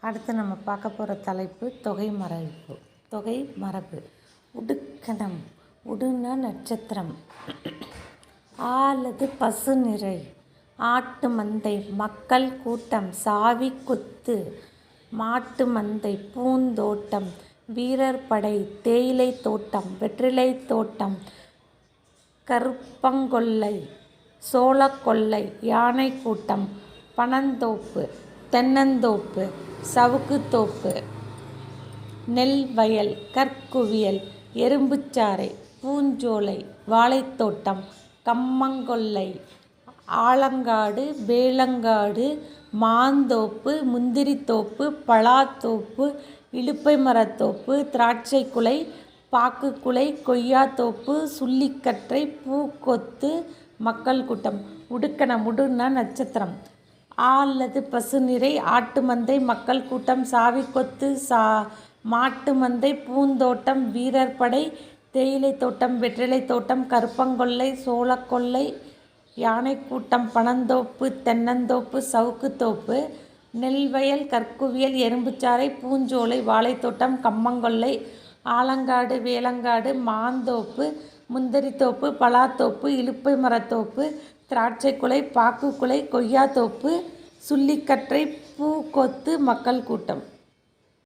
அடுத்து நம்ம பார்க்க போகிற தலைப்பு தொகை மரபு தொகை மரபு. உடுக்கணம். உடுன நட்சத்திரம். ஆலது பசு நிறை. ஆட்டு மந்தை. மக்கள் கூட்டம். சாவி குத்து. மாட்டு மந்தை. பூந்தோட்டம். வீரர் படை. தேயிலை தோட்டம். வெற்றிலை தோட்டம். கருப்பங்கொல்லை. சோளக்கொல்லை. யானை கூட்டம். பனந்தோப்பு. தென்னந்தோப்பு சவுக்குத்தோப்பு நெல் வயல் கற்குவியல் எறும்புச்சாறை பூஞ்சோலை வாழைத்தோட்டம் கம்மங்கொல்லை ஆலங்காடு வேலங்காடு மாந்தோப்பு முந்திரித்தோப்பு பலாத்தோப்பு இலுப்பை மரத்தோப்பு திராட்சை குலை பாக்கு குலை கொய்யாத்தோப்பு சுள்ளிக்கற்றை பூக்கொத்து மக்கள் கூட்டம் உடுக்கண முடுன்னா நட்சத்திரம். ஆ அல்லது பசு நிறை ஆட்டு மந்தை மக்கள் கூட்டம் சாவி கொத்து சா மாட்டு மந்தை பூந்தோட்டம் வீரர் படை தேயிலை தோட்டம் வெற்றிலை தோட்டம் கருப்பங்கொல்லை சோளக்கொல்லை யானை கூட்டம் பனந்தோப்பு தென்னந்தோப்பு சவுக்குத்தோப்பு நெல்வயல் கற்குவியல் எறும்புச்சாறை பூஞ்சோலை வாழைத்தோட்டம் கம்மங்கொல்லை ஆலங்காடு வேலங்காடு மாந்தோப்பு முந்திரித்தோப்பு பலாத்தோப்பு இலுப்பை மரத்தோப்பு திராட்சைக்குலை பாக்குக்குலை கொய்யாத்தோப்பு சுள்ளிக்கற்றை பூக்கொத்து மக்கள் கூட்டம்.